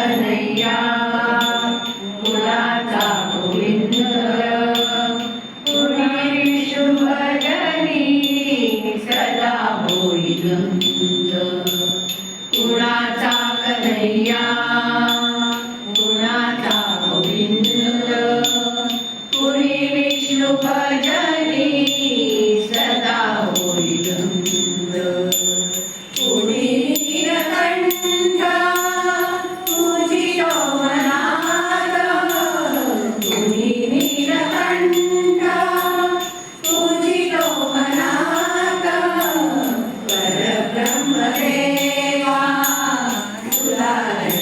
कन्हैया मुलाचा गोविंद पुरी शुभजनी सदा होईल कुणाचा कन्हैया life.